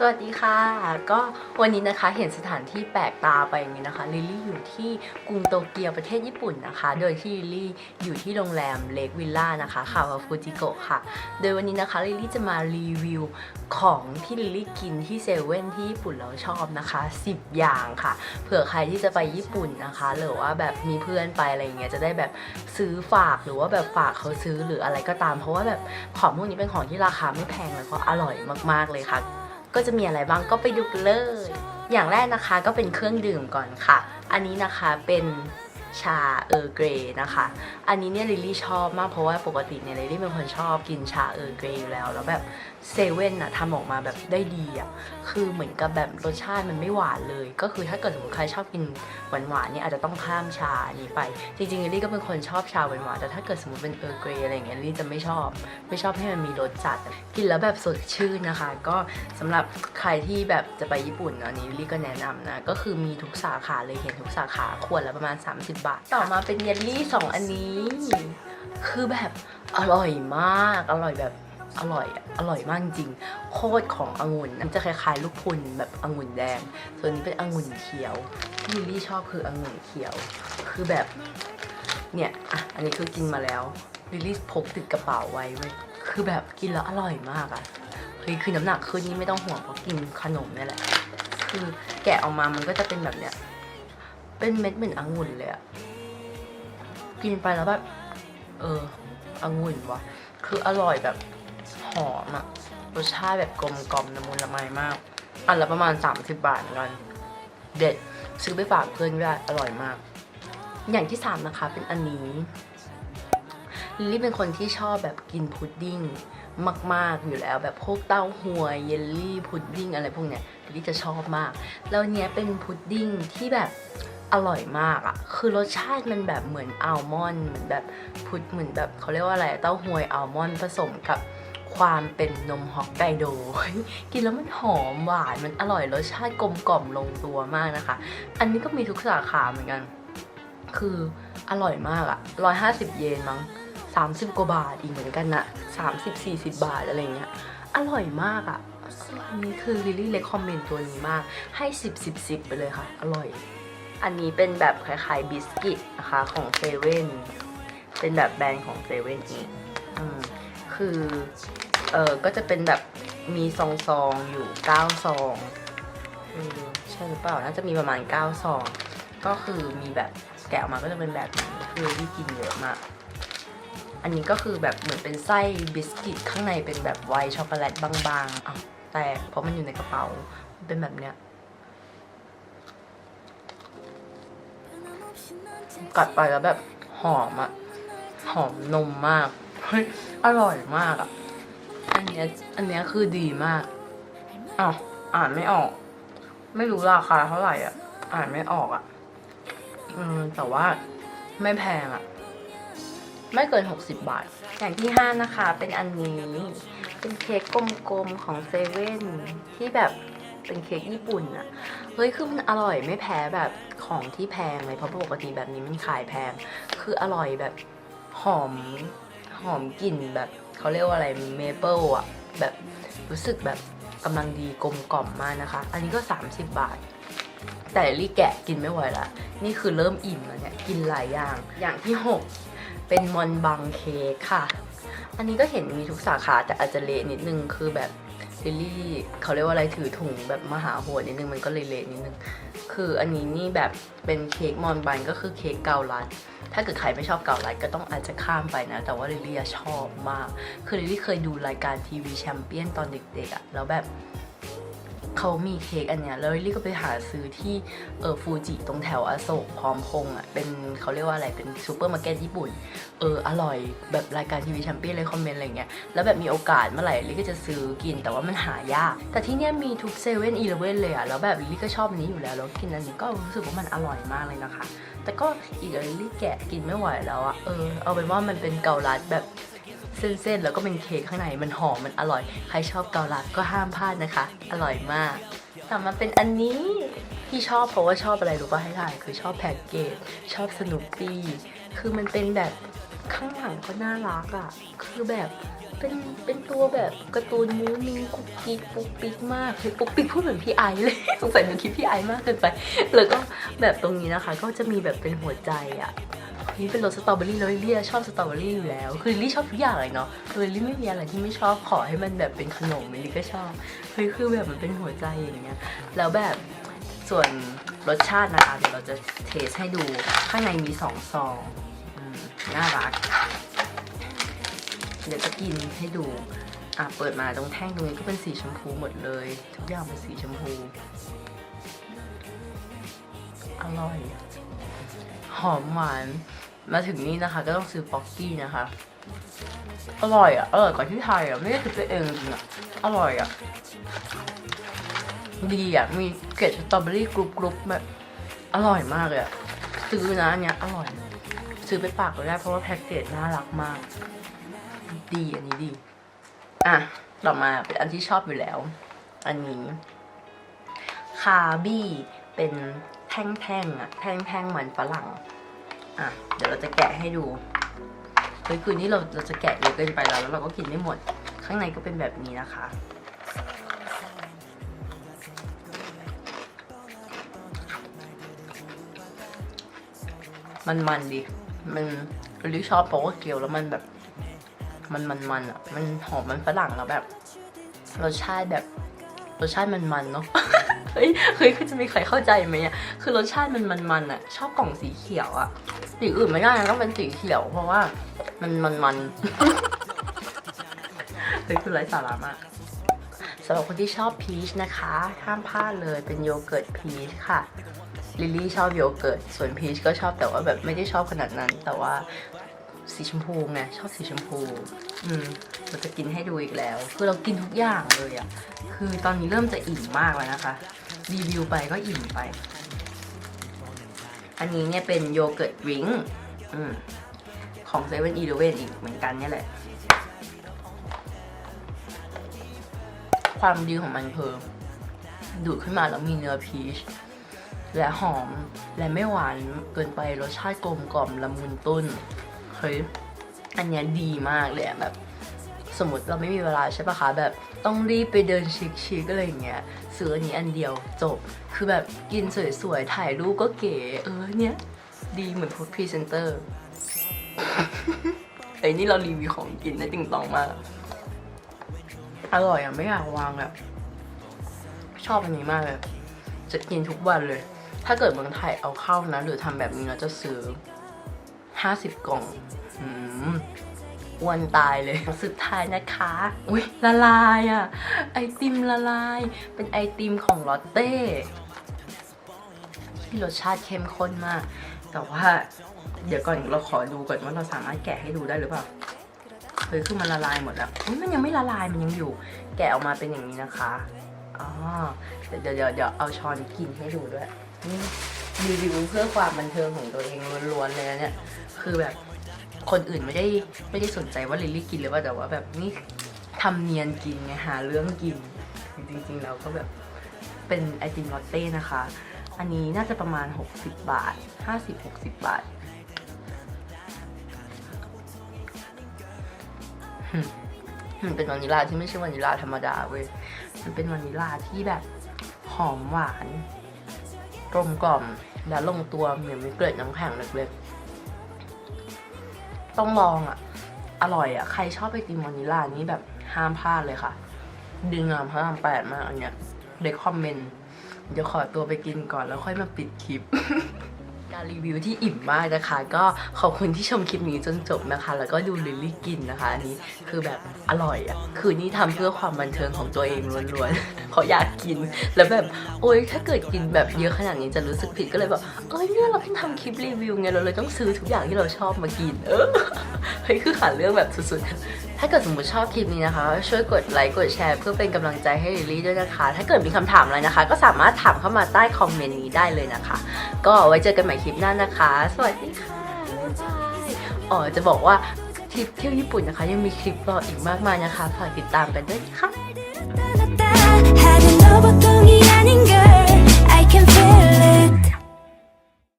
สวัสดีค่ะ ก็วันนี้นะคะเห็นสถานที่แปลกตาไปอย่างนี้นะคะลิลลี่อยู่ที่กรุงโตเกียวประเทศญี่ปุ่นนะคะ โดยที่ลิลลี่อยู่ที่โรงแรมเลกวิลล่านะคะคาวาฟูจิโกะค่ะ โดยวันนี้นะคะลิลลี่จะมารีวิวของที่ลิลลี่กินที่เซเว่นที่ญี่ปุ่นแล้วชอบนะคะ 10 อย่างค่ะ เผื่อใครที่จะไปญี่ปุ่นนะคะ หรือว่าแบบมีเพื่อนไปอะไรอย่างเงี้ยจะได้แบบซื้อฝากหรือว่าแบบฝากเขาซื้อหรืออะไรก็ตาม เพราะว่าแบบของพวกนี้เป็นของที่ราคาไม่แพงแล้วก็อร่อยมากๆเลยค่ะ ก็จะมีอะไรบ้างก็ไปดูกันเลย อย่างแรกนะคะก็เป็นเครื่องดื่มก่อนค่ะ อันนี้นะคะเป็น ชาเออร์เกรนะคะ อันนี้เนี่ยลิลลี่ชอบมากเพราะว่าปกติเนี่ยลิลลี่เป็นคนชอบกินชาเออร์เกรอยู่แล้ว แล้วแบบเซเว่นอะทำออกมาแบบได้ดีอะคือเหมือนกับแบบรสชาติมันไม่หวานเลย ก็คือถ้าเกิดสมมติใครชอบกินหวานหวานๆเนี่ยอาจจะต้องข้ามชาอันนี้ไป จริงๆลิลลี่ก็เป็นคนชอบชาหวานหวานๆแต่ถ้าเกิดสมมติเป็นเออร์เกรอะไรอย่างเงี้ยลิลลี่จะไม่ชอบ ไม่ชอบให้มันมีรสจัดกินแล้วแบบสดชื่นนะคะ ก็สำหรับใครที่แบบจะไปญี่ปุ่นอันนี้ลิลลี่ก็แนะนำนะก็คือมีทุกสาขาเลยเห็นทุกสาขาขวดละประมาณ 30บาท ต่อมาเป็นเยลลี่ 2 อันนี้ คือแบบอร่อยมาก อร่อยแบบอร่อยอร่อยมากจริง โคตรขององุ่นมันจะคล้ายๆ ลูกพุนแบบองุ่นแดง ส่วนนี้เป็นองุ่นเขียว ที่ลิลลี่ชอบคือองุ่นเขียว คือแบบเนี่ยอะอันนี้คือกินมาแล้วลิลลี่พกติดกระเป๋าไว้เว้ยคือแบบกินแล้วอร่อยมากอะเฮ้ยคือน้ำหนักขึ้นนี่ไม่ต้องห่วงเพราะกินขนมนี่แหละ คือแกะออกมามันก็จะเป็นแบบเนี้ย เป็นเม็ดเหมือนองุ่นเลยอะกินไปแล้วแบบเออองุ่นวะคืออร่อยแบบหอมอะรสชาติแบบกลมกล่อมละมุนละไมมาก อันละประมาณ 30 บาทกัน เด็ดซื้อไปฝากเพื่อนก็ได้อร่อยมาก อย่างที่สามนะคะเป็นอันนี้ลิลลี่เป็นคนที่ชอบแบบกินพุดดิ้งมาก ๆ อยู่แล้วแบบพวกเต้าหวยเยลลี่พุดดิ้งอะไรพวกเนี้ยลิลลี่จะชอบมาก แล้วเนี้ยเป็นพุดดิ้งที่แบบ อร่อยมากอะคือรสชาติมันแบบเหมือนอัลมอนด์เหมือนแบบพุดเหมือนแบบเขาเรียกว่าอะไรเต้าหวยอัลมอนด์ผสมกับความเป็นนมฮอกไกโด กินแล้วมันหอมหวานมันอร่อยรสชาติกลมกล่อมลงตัวมากนะคะ อันนี้ก็มีทุกสาขาเหมือนกัน คืออร่อยมากอะร้อยห้าสิบเยนมั้งสามสิบกว่าบาทอีกเหมือนกันนะสามสิบสี่สิบบาทอะไรเงี้ย อร่อยมากอะอันนี้คือลิลลี่เลคคอมเมนต์ตัวนี้มาก ให้สิบสิบสิบไปเลยค่ะ อร่อย อันนี้เป็นแบบคล้ายๆบิสกิตนะคะของเซเว่นเป็นแบบแบรนด์ของเซเว่นเองคือเออก็จะเป็นแบบมีซองซองๆอยู่เก้าซองอใช่หรือเปล่าน่าจะมีประมาณเก้าซอง ก็คือมีแบบแกะออกมาก็จะเป็นแบบนี้คือที่กินเยอะมากอันนี้ก็คือแบบเหมือนเป็นไส้บิสกิตข้างในเป็นแบบไวท์ช็อกโกแลตบางๆอ้าวแต่เพราะมันอยู่ในกระเป๋า มันเป็นแบบเนี้ย กัดไปแล้วแบบหอมอะหอมนมมากเฮ้ยอร่อยมากอะอันเนี้ยอันเนี้ยคือดีมากอ้าวอ่านไม่ออก ไม่รู้ราคาเท่าไหร่อะอ่านไม่ออกอะอืมแต่ว่าไม่แพงอะไม่เกิน 60 บาท อย่างที่ห้านะคะ เป็นอันนี้ เป็นเค้กกลมๆของเซเว่นที่แบบ เป็นเค้กญี่ปุ่นอะเฮ้ยคือมันอร่อยไม่แพ้แบบของที่แพงเลยเพราะปกติแบบนี้มันขายแพง คืออร่อยแบบหอมหอมกลิ่นแบบเขาเรียกว่าอะไรเมเปิลอะแบบรู้สึกแบบกำลังดีกลมกล่อมมากนะคะ อันนี้ก็ 30 บาท แต่ลี่แกะกินไม่ไหวละ นี่คือเริ่มอิ่มแล้วเนี่ย กินหลายอย่าง อย่างที่ 6 เป็นมอนบังเค้กค่ะ อันนี้ก็เห็นมีทุกสาขาแต่อาจจะเละนิดนึงคือแบบ ลิลี่เขาเรียกว่าอะไรถือถุงแบบมหาโหดนิดนึงมันก็เละๆนิดนึง คืออันนี้นี่แบบเป็นเค้กมอนบันก็คือเค้กเกาลัด ถ้าเกิดใครไม่ชอบเกาลัดก็ต้องอาจจะข้ามไปนะ แต่ว่าลิลี่ชอบมาก คือลิลี่เคยดูรายการทีวีแชมเปี้ยนตอนเด็กๆอะแล้วแบบ เขามีเค้กอันเนี้ยแล้วลิลลี่ก็ไปหาซื้อที่เออฟูจิตรงแถวอโศกพร้อมพงษ์อะเป็นเขาเรียกว่าอะไรเป็นซูเปอร์มาร์เก็ตญี่ปุ่นเอออร่อยแบบรายการทีวีแชมเปี้ยนเลยคอมเมนต์อะไรเงี้ยแล้วแบบมีโอกาสเมื่อไหร่ลิลี่ก็จะซื้อกินแต่ว่ามันหายาก แต่ที่เนี้ยมีทุกเซเว่นอีเลเว่นเลยอะแล้วแบบลิลลี่ก็ชอบนี้อยู่แล้วแล้วกินอันนี้ก็รู้สึกว่ามันอร่อยมากเลยนะคะ แต่ก็อีกอะลิลลี่แกะกินไม่ไหวแล้วอะเออเอาเป็นว่ามันเป็นเกาลัดแบบ เส้นๆ แล้วก็เป็นเค้กข้างในมันหอมมันอร่อย ใครชอบเกาลัดก็ห้ามพลาดนะคะ อร่อยมากต่อมาเป็นอันนี้ที่ชอบเพราะว่าชอบอะไรรู้ป่ะให้ถ่ายคือชอบแพ็กเกจชอบสนุปปี้คือมันเป็นแบบข้างหลังก็น่ารักอะ่ะ คือแบบเป็นเป็นตัวแบบการ์ตูนมูมีกุ๊กกิ๊กปุ๊กปิ๊กมากคือปุ๊กปิ๊กพูดเหมือนพี่ไอเลยสงสัยหนูคิดพี่ไอมากเกินไป แล้วก็แบบตรงนี้นะคะ ก็จะมีแบบเป็นหัวใจอะ นี่เป็นรสสตรอเบอรี่แล้วลิลลี่ชอบสตรอเบอรี่อยู่แล้ว คือลิลลี่ชอบทุกอย่างเลยเนาะคือลิลลี่ไม่มีอะไรที่ไม่ชอบขอให้มันแบบเป็นขนมลิลลี่ก็ชอบเฮ้ยคือแบบมันเป็นหัวใจอย่างเงี้ยแล้วแบบส่วนรสชาตินะคะเดี๋ยวเราจะเทสให้ดูข้างในมีสองซองอืมน่ารัก เดี๋ยวจะกินให้ดูอะเปิดมาตรงแท่งตรงนี้ก็เป็นสีชมพูหมดเลย ทุกอย่างเป็นสีชมพู อร่อย หอมหวาน มาถึงนี่นะคะ ก็ต้องซื้อป๊อกกี้นะคะ อร่อยอะ อร่อยกว่าที่ไทยอะ ไม่ได้คิดไปเองจริงอะ อร่อยอะ ดีอะ มีเกล็ดสตรอเบอรี่กรุบกรุบแบบอร่อยมากเลยอะ ซื้อนะอันเนี้ยอร่อย ซื้อไปฝากก็ได้เพราะว่าแพ็กเกจน่ารักมาก ดีอันนี้ดี อะ ต่อมาเป็นอันที่ชอบอยู่แล้ว อันนี้คาบี้เป็น แท่งๆอะแท่งๆเหมือนฝรั่งอะเดี๋ยวเราจะแกะให้ดูเฮ้ยคืนนี้เราเราจะแกะเยอะเกินไปแล้วแล้วเราก็กินไม่หมด ข้างในก็เป็นแบบนี้นะคะ มันมันดิ มันริชอบเพราะว่าเกี๊ยวแล้วมันแบบ มันมันมันอะ มันหอมมันฝรั่งแล้วแบบรสชาติแบบ รสชาติมันมันๆเนาะ เฮ้ย เฮ้ยคือจะมีใครเข้าใจไหมอะ คือรสชาติมันมันมันอะ ชอบกล่องสีเขียวอะ สีอื่นไม่ได้นะต้องเป็นสีเขียว เพราะว่า มันมันมันเฮ้ยคือไร้สาระมากสำหรับคนที่ชอบพีชนะคะ ห้ามพลาดเลยเป็นโยเกิร์ตพีชค่ะลิลลี่ชอบโยเกิร์ต ส่วนพีชก็ชอบแต่ว่าแบบไม่ได้ชอบขนาดนั้น แต่ว่า สีชมพูไงชอบสีชมพู อืมเราจะกินให้ดูอีกแล้ว คือเรากินทุกอย่างเลยอะ่ะ คือตอนนี้เริ่มจะอิ่มมากแล้วนะคะ รีวิวไปก็อิ่มไป อันนี้เนี่ยเป็นโยเกิร์ตดริงก์อืมของเซเว่นอีเลเวนอีกเหมือนกันเนี่ยแหละ ความดีของมันคือดูดขึ้นมาแล้วมีเนื้อพีชและหอมและไม่หวานเกินไปรสชาติกลมกล่อมละมุนตุ้น เฮ้ยอันเนี้ยดีมากเลยแบบ สมมติเราไม่มีเวลาใช่ปะคะแบบต้องรีบไปเดินชิคๆอะไรอย่างเงี้ยซื้ออันนี้อันเดียวจบ คือแบบกินสวยๆถ่ายรูปก็เก๋เออเนี้ยดีเหมือนพูดพรีเซนเตอร์ไอ้นี่เรารีวิวของกินนะติงตองมาก อร่อยอะไม่อยากวางแบบชอบอันนี้มากเลย จะกินทุกวันเลย ถ้าเกิดเมืองไทยเอาเข้านะ หรือทำแบบนี้เราจะซื้อ ห้าสิบกล่องอืมอ้วนตายเลยสุดท้ายนะคะ อุ้ยละลายอะ ไอติมละลาย เป็นไอติมของลอตเต้ที่รสชาติเข้มข้นมาก แต่ว่า เดี๋ยวก่อนเราขอดูก่อนว่าเราสามารถแกะให้ดูได้หรือเปล่าเฮ้ยคือมันละลายหมดแล้วอุ๊ยมันยังไม่ละลายมันยังอยู่ แกะออกมาเป็นอย่างนี้นะคะอ๋อเดี๋ยวเดี๋ยวเดี๋ยวเดี๋ยวเอาช้อนกินให้ดูด้วยนี่ รีวิวเพื่อความบันเทิงของตัวเองล้วนๆเลยนะเนี่ย คือแบบคนอื่นไม่ได้ไม่ได้สนใจว่าลิลลี่กินหรือว่าแต่ว่าแบบนี่ทำเนียนกินไงหาเรื่องกิน จริงๆแล้วก็แบบเป็นไอติมลอตเต้นะคะ อันนี้น่าจะประมาณ 60 บาท 50-60 บาทมันเป็นวานิลลาที่ไม่ใช่วานิลลาธรรมดาเว้ย มันเป็นวานิลลาที่แบบหอมหวาน กลมกล่อมและลงตัวเหมือนมีเกล็ดน้ำแข็งเล็กๆ ต้องลองอะ อร่อยอะ ใครชอบไอติมวานิลานี้แบบห้ามพลาดเลยค่ะ ดึงงามพระรามแปดมากอันเนี้ยเด็กคอมเมนต์ เดี๋ยวขอตัวไปกินก่อนแล้วค่อยมาปิดคลิป การรีวิวที่อิ่มมากนะคะ ก็ขอบคุณที่ชมคลิปนี้จนจบนะคะ แล้วก็ดูลิลลี่กินนะคะ อันนี้คือแบบอร่อยอะ่ะ คือนี่ทำเพื่อความบันเทิงของตัวเองล้วนๆเพราะอยากกิน แล้วแบบโอ๊ยถ้าเกิดกินแบบเยอะขนาดนี้จะรู้สึกผิดก็เลยแบบเอ้ยเนี่ยเราเพิ่งทำคลิปรีวิวไงเราเลยต้องซื้อทุกอย่างที่เราชอบมากิน เออเฮ้ยคือหาเรื่องแบบสุดๆ ถ้าเกิดสมมติชอบคลิปนี้นะคะ ช่วยกดไลค์กดแชร์เพื่อเป็นกำลังใจให้ลิลลี่ด้วยนะคะ ถ้าเกิดมีคำถามอะไรนะคะ ก็สามารถถามเข้ามาใต้คอมเมนต์นี้ได้เลยนะคะ ก็ไว้เจอกันใหม่คลิปหน้านะคะ สวัสดีค่ะอ๋อจะบอกว่าทริปเที่ยวญี่ปุ่นนะคะ ยังมีคลิปรออีกมากมายนะคะฝากติดตามกันด้วยค่ะ